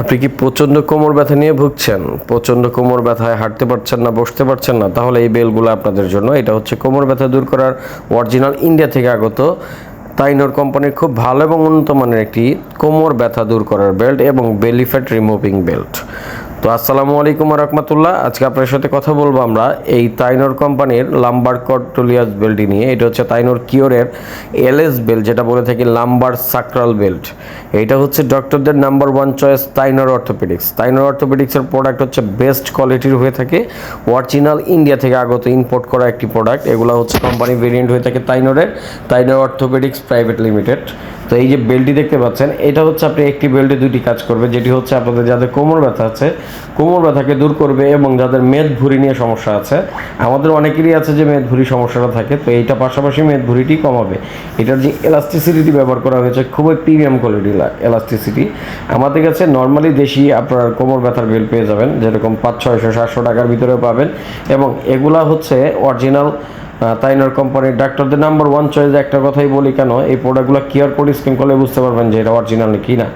আপনি কি প্রচণ্ড কোমর ব্যথা নিয়ে ভুগছেন? প্রচণ্ড কোমর ব্যথায় হাঁটতে পারছেন না, বসতে পারছেন না। তাহলে এই বেলগুলো আপনাদের জন্য। এটা হচ্ছে কোমর ব্যথা দূর করার অরিজিনাল ইন্ডিয়া থেকে আগত তাইনোর কোম্পানির খুব ভালো এবং উন্নত মানের একটি কোমর ব্যথা দূর করার বেল্ট এবং বেলি ফ্যাট রিমুভিং বেল্ট তো আসসালামু আলাইকুম রহমতুল্লাহ। আজকে আপনার সাথে কথা বলব আমরা এই তাইনোর কোম্পানির লাম্বার কটলিয়াস বেল্টটি নিয়ে। এটা হচ্ছে তাইনোর কিওরের এলএস বেল্ট, যেটা বলে থাকি লাম্বার সাক্রাল বেল্ট। এইটা হচ্ছে ডক্টরদের number one choice Tynor orthopaedics. Tynor অর্থোপেডিক্সের product হচ্ছে বেস্ট কোয়ালিটির হয়ে থাকে। অরিজিনাল ইন্ডিয়া থেকে আগত ইম্পোর্ট করা একটি প্রোডাক্ট। এগুলো হচ্ছে কোম্পানি ভেরিয়েন্ট হয়ে থাকে তাইনোরের। Tynor orthopaedics private limited. তো এই যে বেল্টটি দেখতে পাচ্ছেন, এটা হচ্ছে আপনি একটি বেল্টে দুটি কাজ করবে, যেটি হচ্ছে আপনাদের যাদের কোমর ব্যথা আছে, কোমর ব্যথাকে দূর করবে এবং যাদের মেদ ভুঁড়ি নিয়ে সমস্যা আছে, আমাদের অনেকেরই আছে যে মেদ ভুঁড়ি সমস্যাটা থাকে, তো এইটা পাশাপাশি মেদ ভুঁড়িটি কমাবে। এটার যে এলাস্টিসিটি ব্যবহার করা হয়েছে খুবই প্রিমিয়াম কোয়ালিটি এলাস্টিসিটি আমাদের কাছে নর্মালি দেশি আপনার কোমর ব্যথার বেল পেয়ে যাবেন, যেরকম পাঁচ, ছয়শো, সাতশো টাকার ভিতরেও পাবেন, এবং এগুলা হচ্ছে অরিজিনাল তাইনার কোম্পানির ডাক্তারদের নাম্বার ওয়ান চয়েস একটা কথাই বলি কেন, এই প্রোডাক্টগুলো কিয়ার কোড স্ক্যান করলে বুঝতে পারবেন যে এটা অরিজিনাল কি না।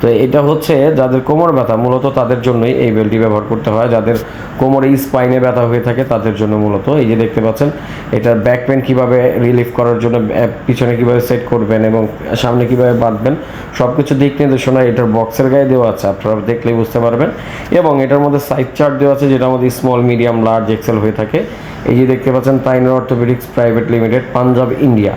তো এটা হচ্ছে যাদের কোমর ব্যথা, মূলত তাদের জন্যই এই বেলটি ব্যবহার করতে হয়। যাদের কোমরে স্পাইনে ব্যথা হয়ে থাকে, তাদের জন্য মূলত এই যে দেখতে পাচ্ছেন এটার ব্যাক পেন কীভাবে রিলিফ করার জন্য পিছনে কীভাবে সেট করবেন এবং সামনে কীভাবে বাঁধবেন সব কিছু দিক নির্দেশনা এটার বক্সের গায়ে দেওয়া আছে, আপনারা দেখলেই বুঝতে পারবেন। এবং এটার মধ্যে সাইজ চার্ট দেওয়া আছে, যেটার মধ্যে স্মল মিডিয়াম লার্জ এক্সেল হয়ে থাকে। এই যে দেখতে পাচ্ছেন Tynor orthopaedics private limited Punjab India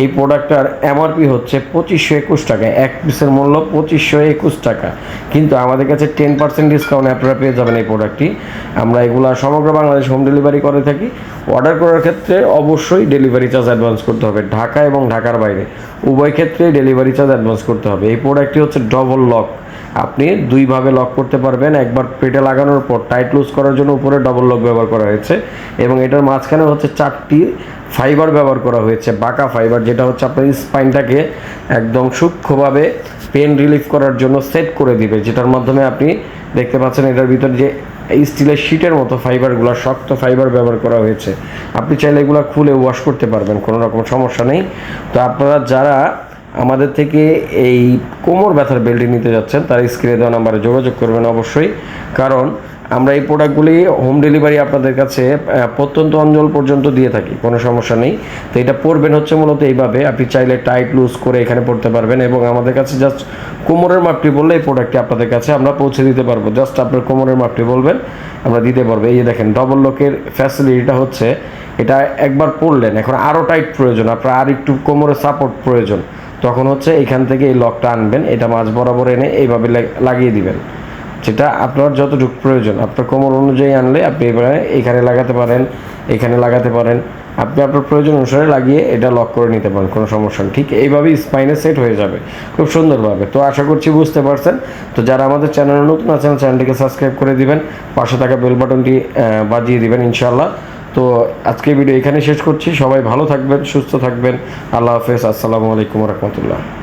এই প্রোডাক্টটার এমআরপি হচ্ছে পঁচিশশো একুশ টাকা। এক পিসের মূল্য পঁচিশশো একুশ টাকা। কিন্তু আমাদের কাছে টেন পার্সেন্ট ডিসকাউন্ট আপনারা পেয়ে যাবেন এই প্রোডাক্টটি। আমরা এগুলা সমগ্র বাংলাদেশ হোম ডেলিভারি করে থাকি। অর্ডার করার ক্ষেত্রে অবশ্যই ডেলিভারি চার্জ অ্যাডভান্স করতে হবে। ঢাকা এবং ঢাকার বাইরে। উভয় ক্ষেত্রেই ডেলিভারি চার্জ অ্যাডভান্স করতে হবে। এই প্রোডাক্টটি হচ্ছে ডবল লক আপনি দুইভাবে লক করতে পারবেন। একবার পেটে লাগানোর পর টাইট লুজ করার জন্য উপরে ডবল লক ব্যবহার করা হয়েছে। এবং এটার মাঝখানে হচ্ছে চারটি ফাইবার ব্যবহার করা হয়েছে, বাঁকা ফাইবার, যেটা হচ্ছে আপনার স্পাইনটাকে একদম সূক্ষ্মভাবে পেন রিলিফ করার জন্য সেট করে দিবে, যেটার মাধ্যমে আপনি দেখতে পাচ্ছেন এটার ভিতর যে স্টিলের শিটের মতো ফাইবারগুলো, শক্ত ফাইবার ব্যবহার করা হয়েছে। আপনি চাইলে এগুলো খুলে ওয়াশ করতে পারবেন, কোনো রকম সমস্যা নেই। তো আপনারা যারা আমাদের থেকে এই কোমর ব্যথার বেল্টটি নিতে যাচ্ছেন, তার স্ক্রিনে দেওয়া নাম্বারে যোগাযোগ করবেন অবশ্যই, কারণ আমরা এই প্রোডাক্টগুলি হোম ডেলিভারি আপনাদের কাছে প্রত্যন্ত অঞ্চল পর্যন্ত দিয়ে থাকি, কোনো সমস্যা নেই। তো এটা পরবেন হচ্ছে মূলত এইভাবে, আপনি চাইলে টাইট লুজ করে এখানে পড়তে পারবেন এবং আমাদের কাছে জাস্ট কোমরের মাপটি বললে এই প্রোডাক্টটি আপনাদের কাছে আমরা পৌঁছে দিতে পারব। জাস্ট আপনার কোমরের মাপটি বলবেন, আমরা দিতে পারব। এই যে দেখেন ডবল লকের ফ্যাসিলিটিটা হচ্ছে, এটা একবার পড়লেন, এখন আরও টাইট প্রয়োজন, আপনার আর একটু কোমরে সাপোর্ট প্রয়োজন। তখন হচ্ছে এখান থেকে এই লকটা আনবেন, এটা মাঝ বরাবর এনে এইভাবে লাগিয়ে দিবেন। যেটা আপনার যতটুকু প্রয়োজন। আপনার কোমর অনুযায়ী আনলে আপনি এবারে এখানে লাগাতে পারেন, এখানে লাগাতে পারেন। আপনি আপনার প্রয়োজন অনুসারে লাগিয়ে এটা লক করে নিতে পারেন, কোনো সমস্যা নেই। ঠিক এইভাবেই স্পাইনে সেট হয়ে যাবে। খুব সুন্দরভাবে। তো আশা করছি বুঝতে পারছেন। তো যারা আমাদের চ্যানেলে নতুন আছেন, চ্যানেলটিকে সাবস্ক্রাইব করে দিবেন। পাশে থাকা বেল বাটনটি বাজিয়ে দিবেন ইনশাল্লাহ তো আজকে ভিডিও এখানে শেষ করছি। সবাই ভালো থাকবেন, সুস্থ থাকবেন। আল্লাহ হাফেজ। আসসালামু আলাইকুম রহমতুল্লাহ।